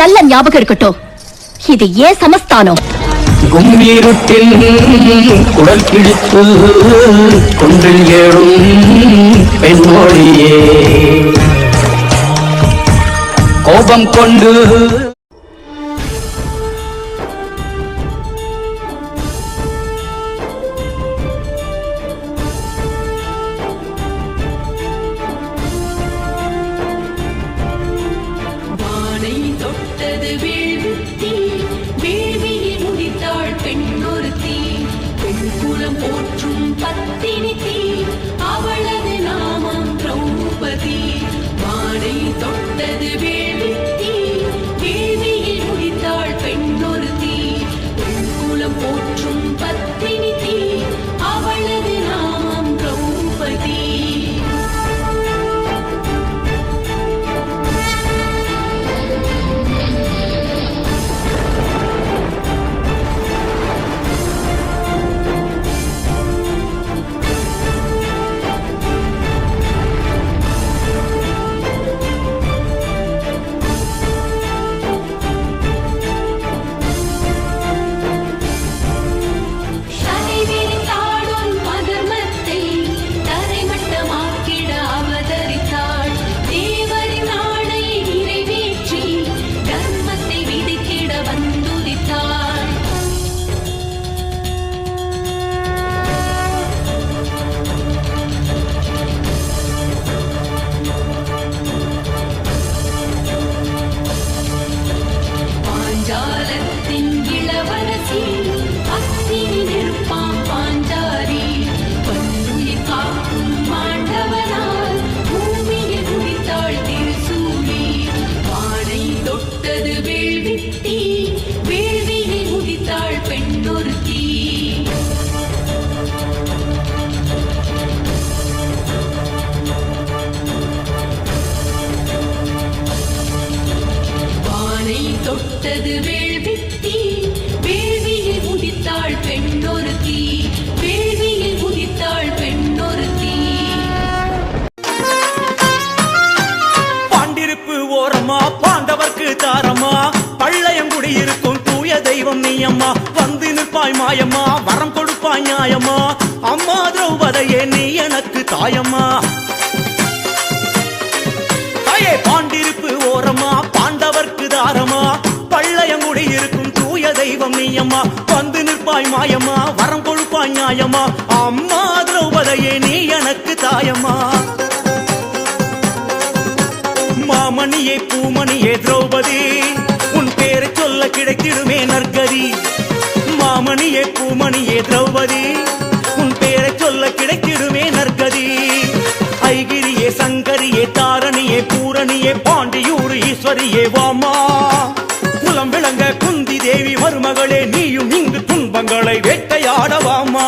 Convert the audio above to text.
நல்ல ஞாபகம் இருக்கட்டும். இது ஏன் சமஸ்தானம்? கும்பீருட்டில் குடல் கிழித்து குன்றில் ஏழும் பெண்மொழியே. கோபம் கொண்டு வேள்வித்தீ வேள்வியை முடித்தாள் பெண்ணொருத்தி. வானை தொட்டது வேள்வித்தீ வேள்வியில் உதித்தாள் பெண்ணொருத்தி. வேள்வியில் உதித்தாள் பெண்ணொருத்தி. பாண்டிருப்பு ஓரமா பாண்டவர்க்கு தாரமா பள்ளையங்குடி இருக்கும் தெய்வம் வந்து நிற்பாய் மாயம்மா வரம் கொடுப்பாய் நியாயம்மா. அம்மா திரௌபதையே நீ எனக்கு தாயம்மா. தாயே பாண்டிருப்பு ஓரமா பாண்டவர்க்கு தாரமா பள்ளையங்குடி இருக்கும் தூய தெய்வம் நீயம்மா. வந்து நிற்பாய் மாயம்மா வரம் கொடுப்பாய் நியாயம்மா. அம்மா திரௌபதையே நீ எனக்கு தாயம்மா. மாமணியே பூமணியே திரௌபதி. சொல்ல கிடைத்திடுமே நற்கதி. மாமணியே பூமணியே திரௌபதி உன் பேரை சொல்ல கிடைத்திடுமே நற்கதி. ஐகிரியே சங்கரியே தாரணியே பூரணியே பாண்டியூர் ஈஸ்வரியே வாமா. குலம் விளங்க குந்தி தேவி மருமகளே நீயும் இங்கு துன்பங்களை வேட்டையாடவாமா.